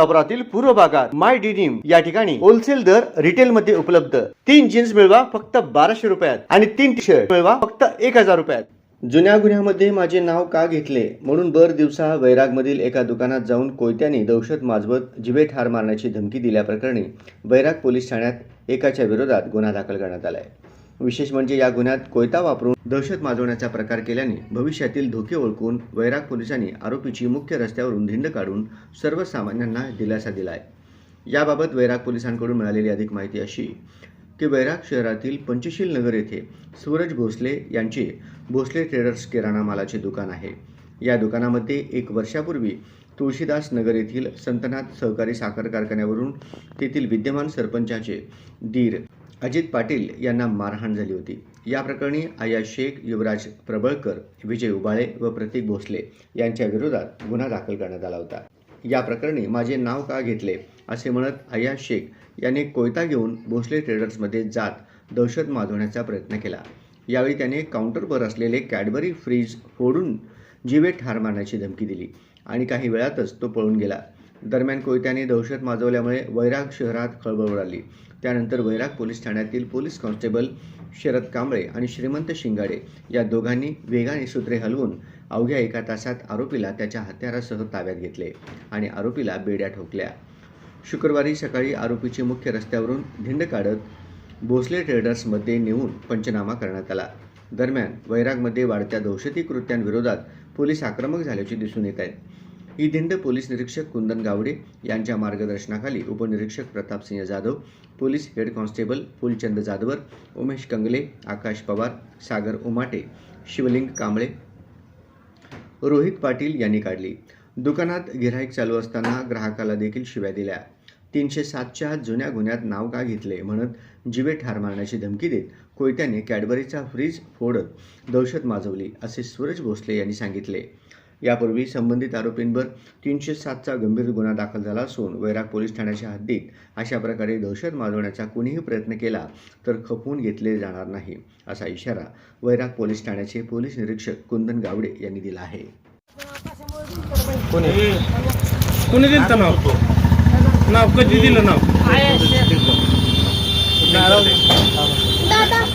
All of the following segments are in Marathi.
सोलापुरातील पूर्व भागात माय डिनिम या ठिकाणी होलसेल दर रिटेल मध्ये उपलब्ध. तीन जीन्स मिळवा फक्त बाराशे रुपयात आणि तीन टी शर्ट मिळवा फक्त एक हजार रुपयात. जुन्या गुन्ह्यामध्ये माझे नाव का घेतले? म्हणून भर दिवसा वैरागमधील एका दुकानात जाऊन कोयत्याने दहशत माजवत जिवे ठार मारण्याची धमकी दिल्याप्रकरणी वैराग पोलीस ठाण्यात एकाच्या विरोधात गुन्हा दाखल करण्यात आला आहे विशेष म्हणजे या गुन्ह्यात कोयता वापरून दहशत माजवण्याचा प्रकार केल्याने भविष्यातील धोके ओळखून वैराग पोलिसांनी आरोपीची मुख्य रस्त्यावरून धिंड काढून सर्वसामान्यांना दिलासा दिला आहे याबाबत वैराग पोलिसांकडून मिळालेली अधिक माहिती अशी की वैराग शहरातील पंचशील नगर येथे सूरज भोसले यांचे भोसले ट्रेडर्स किराणा मालाचे दुकान आहे. या दुकानामध्ये एक वर्षापूर्वी तुळशीदास नगर येथील संतनाथ सहकारी साखर कारखान्यावरून तेथील विद्यमान सरपंचाचे दीर अजित पाटील यांना मारहाण झाली होती. या प्रकरणी आया शेख युवराज प्रबळकर विजय उबाळे व प्रतीक भोसले यांच्या विरोधात गुन्हा दाखल करण्यात आला होता. या प्रकरणी माझे नाव का घेतले असे म्हणत आया शेख यांनी कोयता घेऊन भोसले ट्रेडर्समध्ये जात दहशत माजवण्याचा प्रयत्न केला. यावेळी त्याने काउंटरवर असलेले कॅडबरी फ्रीज फोडून जीवे ठार मारण्याची धमकी दिली आणि काही वेळातच तो पळून गेला. दरम्यान कोयत्याने दहशत माजवल्यामुळे वैराग शहरात खळबळ उडाली. त्यानंतर वैराग पोलीस ठाण्यातील पोलीस कॉन्स्टेबल शरद कांबळे आणि श्रीमंत शिंगाडे या दोघांनी वेगाने सूत्रे हलवून अवघ्या एका तासात आरोपीला त्याच्या हत्यारासह ताब्यात घेतले आणि आरोपीला बेड्या ठोकल्या. शुक्रवारी सकाळी आरोपीची मुख्य रस्त्यावरून धिंड काढत भोसले ट्रेडर्समध्ये नेऊन पंचनामा करण्यात आला. दरम्यान वैरागमध्ये वाढत्या दहशती कृत्यांविरोधात पोलीस आक्रमक झाल्याचे दिसून येत आहे. ही दिंड पोलीस निरीक्षक कुंदन गावडे यांच्या मार्गदर्शनाखाली उपनिरीक्षक Pratapsinh Jadhav police head constable Phulchand Jadhavar Umesh Kangale Akash Pawar Sagar Umate Shivling Kamble Rohit Patil यांनी काढली. दुकानात गिऱ्हाईक चालू असताना ग्राहकाला देखील शिव्या दिल्या. तीनशे सातच्या जुन्या गुन्ह्यात नाव का घेतले म्हणत जिवे ठार मारण्याची धमकी देत कोयत्याने कॅडबरीचा फ्रीज फोडत दहशत माजवली असे सूरज भोसले यांनी सांगितले. यापूर्वी संबंधित आरोपींवर तीनशे सातचा गंभीर गुन्हा दाखल झाला असून वैराग पोलीस ठाण्याच्या हद्दीत अशा प्रकारे दहशत माजवण्याचा कुणीही प्रयत्न केला तर खपवून घेतले जाणार नाही असा इशारा वैराग पोलीस ठाण्याचे पोलीस निरीक्षक कुंदन गावडे यांनी दिला आहे. कोणी? दिलं नाव? नाव कधी दिलं नाव?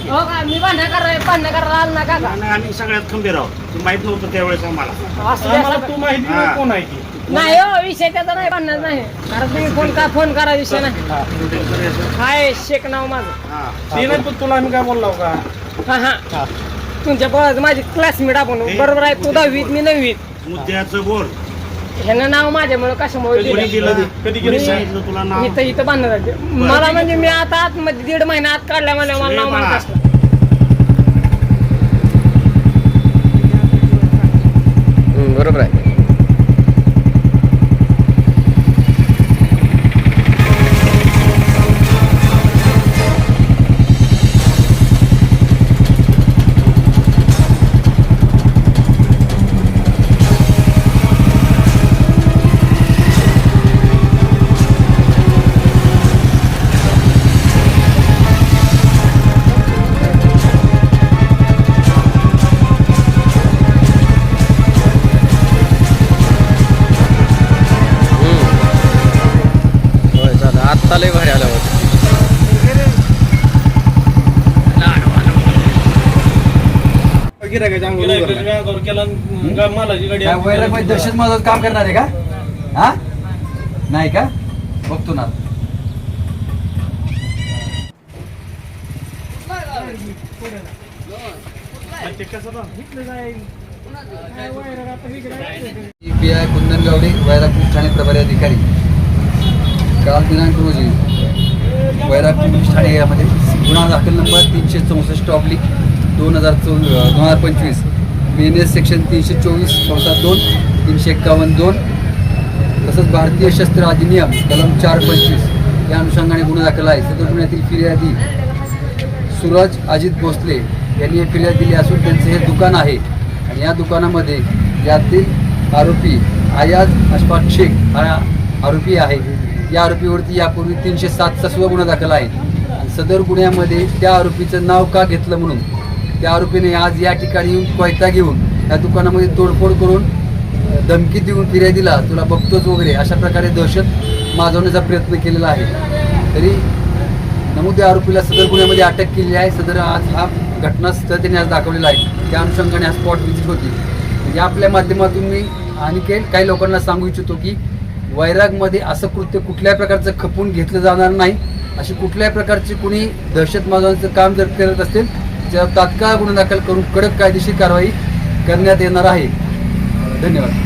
हो का? मी भांडण करायला भांडण करायला आला नका का? आणि आम्ही सगळ्यात खंबीर आहोत. ते माहीत नव्हतं त्यावेळेस आम्हाला. असं आम्हाला. तू माहिती. नाही कोण आहे ती नाही हो विषय त्याचा नाही भांडण नाही. कारण तुम्ही फोन का फोन करा विषय नाही. हाय शेख नाव माझं. हा. ती नाही पण तुला आम्ही काय बोललो का? हा हा. तुमच्या माझी क्लासमेट आपण. बरोबर आहे तू दहावीत मी नववीत. मुद्द्याचं बोल. ह्यानं नाव माझ्यामुळे कशामुळे कोणी दिलं? दिलं कधी कोणी गेली? सांगितलं तुला नाव? इथं इथं बांधलं जाते मला म्हणजे मी आता आतमध्ये दीड महिना आत काढल्या मला मला नाव माहीत असलं. बरोबर आहे. आत्ता लय भारी आलं होतं मदत काम करणार आहे का हा नाही का बघतो ना आता. P I Kundan Gawade Vairag police Thane प्रभारी अधिकारी काल दिनांक रोजी वैराग पोलीस ठाणे यामध्ये. गुन्हा दाखल नंबर तीनशे चौसष्ट ऑब्लिक दोन हजार चौ दोन हजार पंचवीस. बी एन एस सेक्शन तीनशे चोवीस कंसात दोन तीनशे एक्कावन्न दोन. तसंच भारतीय शस्त्र अधिनियम कलम चार पंचवीस. या अनुषंगाने गुन्हा दाखल आहे. सदर गुन्ह्यातील फिर्यादी सुरज अजित भोसले यांनी हे फिर्याद दिली असून त्यांचं हे दुकान आहे. आणि या दुकानामध्ये यातील आरोपी आयाज अशफाक शेख हा आरोपी आहे. या आरोपीवरती यापूर्वी तीनशे सातचा सुद्धा गुन्हा दाखल आहे. आणि सदर गुन्ह्यामध्ये त्या आरोपीचं नाव का घेतलं म्हणून त्या आरोपीने आज या ठिकाणी येऊन कोयता घेऊन या दुकानामध्ये तोडफोड करून धमकी देऊन फिर्यादीला तुला बघतोच वगैरे अशा प्रकारे दहशत माजवण्याचा प्रयत्न केलेला आहे. तरी नमूद आरोपीला सदर गुन्ह्यामध्ये अटक केली आहे. सदर आज हा घटनास्थळ त्यांनी आज दाखवलेला आहे. त्या अनुषंगाने हा स्पॉट व्हिजिट होती. म्हणजे आपल्या माध्यमातून मी आणखी काही लोकांना सांगू इच्छितो की वैरागमध्ये असं कृत्य कुठल्याही प्रकारचं खपून घेतलं जाणार नाही. अशी कुठल्याही प्रकारची कुणी दहशत काम जर करत असेल त्यावर तात्काळ गुन्हा दाखल करून कडक कायदेशीर कारवाई करण्यात येणार आहे. धन्यवाद.